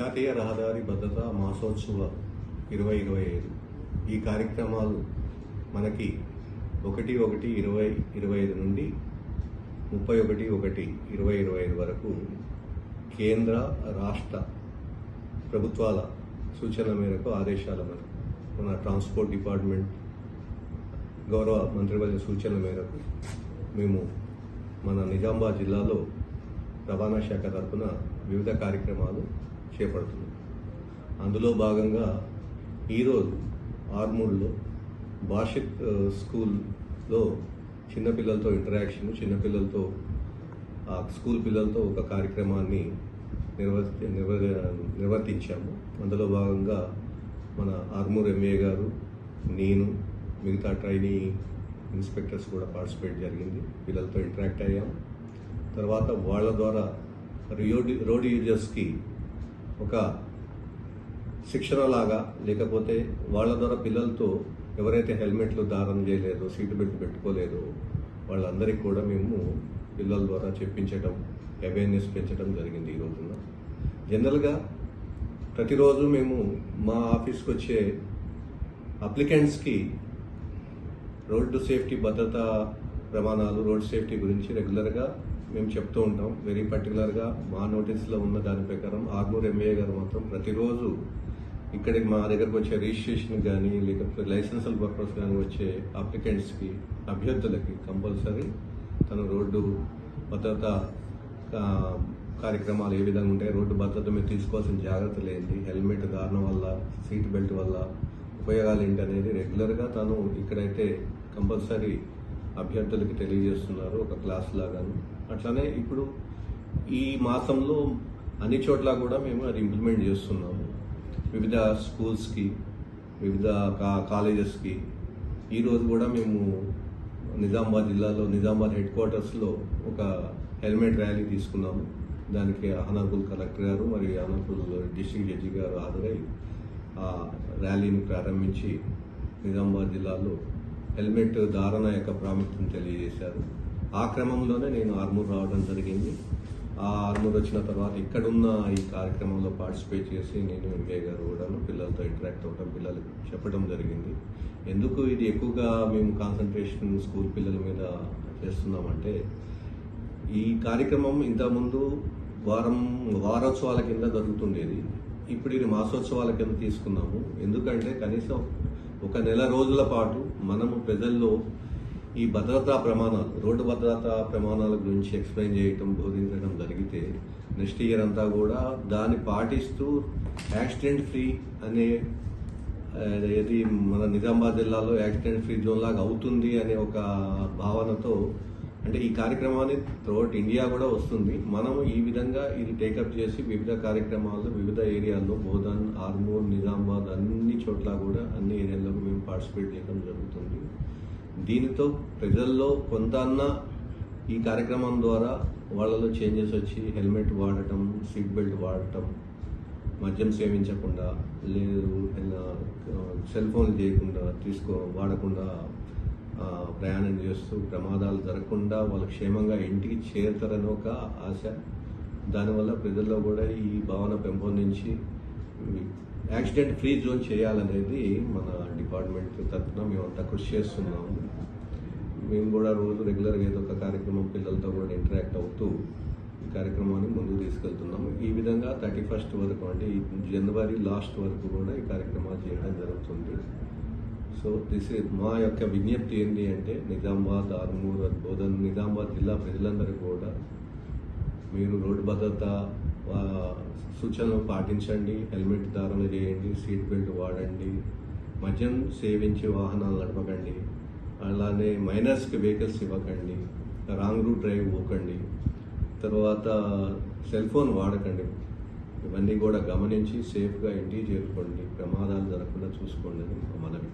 జాతీయ రహదారి భద్రతా మాసోత్సవ ఇరవై ఇరవై ఐదు. ఈ కార్యక్రమాలు మనకి ఒకటి ఒకటి ఇరవై ఇరవై ఐదు నుండి ముప్పై ఒకటి ఒకటి ఇరవై ఇరవై ఐదు వరకు కేంద్ర రాష్ట్ర ప్రభుత్వాల సూచనల మేరకు ఆదేశాల మేరకు మన ట్రాన్స్పోర్ట్ డిపార్ట్మెంట్ గౌరవ మంత్రివర్య సూచనల మేరకు మేము మన నిజామాబాద్ జిల్లాలో రవాణా శాఖ తరఫున వివిధ కార్యక్రమాలు చేపడుతుంది. అందులో భాగంగా ఈరోజు ఆర్మూర్లో భాషిత్ స్కూల్లో చిన్నపిల్లలతో ఇంటరాక్షన్ చిన్నపిల్లలతో ఆ స్కూల్ పిల్లలతో ఒక కార్యక్రమాన్ని నిర్వర్తి నిర్వ నిర్వర్తించాము. అందులో భాగంగా మన ఆర్మూర్ ఎంఏ గారు నేను మిగతా ట్రైనీ ఇన్స్పెక్టర్స్ కూడా పార్టిసిపేట్ జరిగింది. పిల్లలతో ఇంటరాక్ట్ అయ్యాం. తర్వాత వాళ్ళ ద్వారా రోడ్ రోడ్ యూజర్స్కి ఒక శిక్షణ లాగా లేకపోతే వాళ్ళ ద్వారా పిల్లలతో ఎవరైతే హెల్మెట్లు దారం చేయలేదో సీట్ బెల్ట్ పెట్టుకోలేదో వాళ్ళందరికీ కూడా మేము పిల్లల ద్వారా చెప్పించడం అవేర్నెస్ పెంచడం జరిగింది ఈ రోజున. జనరల్గా ప్రతిరోజు మేము మా ఆఫీస్కి వచ్చే అప్లికెంట్స్కి రోడ్డు సేఫ్టీ భద్రతా ప్రమాణాలు రోడ్ సేఫ్టీ గురించి రెగ్యులర్గా మేము చెప్తూ ఉంటాం. వెరీ పర్టికులర్గా మా నోటీస్లో ఉన్న దాని ప్రకారం ఆర్మూర్ ఎంఏ గారు మాత్రం ప్రతిరోజు ఇక్కడికి మా దగ్గరకు వచ్చే రిజిస్ట్రేషన్ కానీ లేకపోతే లైసెన్సల్ పర్పస్ కానీ వచ్చే అప్లికెంట్స్కి అభ్యర్థులకి కంపల్సరీ తను రోడ్డు భద్రత కార్యక్రమాలు ఏ విధంగా ఉంటాయి రోడ్డు భద్రత మీద తీసుకోవాల్సిన జాగ్రత్తలు ఏంటి హెల్మెట్ కారణం వల్ల సీట్ బెల్ట్ వల్ల ఉపయోగాలు ఏంటి అనేది రెగ్యులర్గా తను ఇక్కడైతే కంపల్సరీ అభ్యర్థులకి తెలియజేస్తున్నారు ఒక క్లాస్ లాగాను. అట్లానే ఇప్పుడు ఈ మాసంలో అన్ని చోట్ల కూడా మేము అది ఇంప్లిమెంట్ చేస్తున్నాము. వివిధ స్కూల్స్కి వివిధ కా కాలేజెస్కి. ఈరోజు కూడా మేము నిజామాబాద్ జిల్లాలో నిజామాబాద్ హెడ్ క్వార్టర్స్లో ఒక హెల్మెట్ ర్యాలీ తీసుకున్నాము. దానికి ఆనరబుల్ కలెక్టర్ గారు మరియు ఆనరబుల్ డిస్టిక్ జడ్జి గారు హాజరై ఆ ర్యాలీని ప్రారంభించి నిజామాబాద్ జిల్లాలో హెల్మెట్ ధారణ యొక్క ప్రాముఖ్యతను తెలియజేశారు. ఆ క్రమంలోనే నేను ఆర్మూర్ రావడం జరిగింది. ఆ ఆర్మూర్ వచ్చిన తర్వాత ఇక్కడున్న ఈ కార్యక్రమంలో పార్టిసిపేట్ చేసి నేను ఎంబీఏ గారు కూడా పిల్లలతో ఇంటరాక్ట్ అవ్వడం పిల్లలకు చెప్పడం జరిగింది. ఎందుకు ఇది ఎక్కువగా మేము కాన్సన్ట్రేషన్ స్కూల్ పిల్లల మీద చేస్తున్నామంటే ఈ కార్యక్రమం ఇంతకుముందు వారం వారోత్సవాల కింద జరుగుతుండేది. ఇప్పుడు ఇది మాసోత్సవాల కింద తీసుకున్నాము. ఎందుకంటే కనీసం ఒక నెల రోజుల పాటు మనము ప్రజల్లో ఈ భద్రతా ప్రమాణాలు రోడ్డు భద్రతా ప్రమాణాల గురించి ఎక్స్ప్లెయిన్ చేయటం బోధించడం జరిగితే నెక్స్ట్ ఇయర్ అంతా కూడా దాన్ని పాటిస్తూ యాక్సిడెంట్ ఫ్రీ అనే ఇది ఏది మన నిజామాబాద్ జిల్లాలో యాక్సిడెంట్ ఫ్రీ జోన్ లాగా అవుతుంది అనే ఒక భావనతో అంటే ఈ కార్యక్రమాన్ని త్రూఅవుట్ ఇండియా కూడా వస్తుంది. మనం ఈ విధంగా ఇది టేకప్ చేసి వివిధ కార్యక్రమాలు వివిధ ఏరియాల్లో బోధన్ ఆర్మూర్ నిజామాబాద్ అన్ని చోట్ల కూడా అన్ని ఏరియాల్లో మేము పార్టిసిపేట్ చేయడం జరుగుతుంది. దీనితో ప్రజల్లో కొంత అన్న ఈ కార్యక్రమం ద్వారా వాళ్ళలో చేంజెస్ వచ్చి హెల్మెట్ వాడటం సీట్ బెల్ట్ వాడటం మద్యం సేవించకుండా లేదు సెల్ ఫోన్లు చేయకుండా తీసుకో వాడకుండా ప్రయాణం చేస్తూ ప్రమాదాలు జరగకుండా వాళ్ళు క్షేమంగా ఇంటికి చేరుతారని ఒక ఆశ. దానివల్ల ప్రజల్లో కూడా ఈ భావన పెంపొందించి యాక్సిడెంట్ ఫ్రీ జోన్ చేయాలనేది మన డిపార్ట్మెంట్ తరఫున మేమంతా కృషి చేస్తున్నాము మేము కూడా రోజు రెగ్యులర్గా ఏదో ఒక కార్యక్రమం పిల్లలతో కూడా ఇంటరాక్ట్ అవుతూ ఈ కార్యక్రమాన్ని ముందుకు తీసుకెళ్తున్నాము ఈ విధంగా థర్టీ ఫస్ట్ వరకు అంటే జనవరి లాస్ట్ వరకు కూడా ఈ కార్యక్రమాలు చేయడం జరుగుతుంది. సో దిస్ మా యొక్క విజ్ఞప్తి ఏంటి అంటే నిజామాబాద్ ఆర్మూర్ బోధన్ నిజామాబాద్ జిల్లా ప్రజలందరూ కూడా మీరు రోడ్డు భద్రత సూచనలు పాటించండి హెల్మెట్ ధారణ చేయండి సీట్ బెల్ట్ వాడండి మద్యం సేవించి వాహనాలు నడపకండి అలానే మైనర్స్కి వెహికల్స్ ఇవ్వకండి రాంగ్ రూట్ డ్రైవ్ పోకండి తర్వాత సెల్ ఫోన్ వాడకండి. ఇవన్నీ కూడా గమనించి సేఫ్గా ఇంటికి చేరుకోండి. ప్రమాదాలు జరగకుండా చూసుకోండి అని మనవి.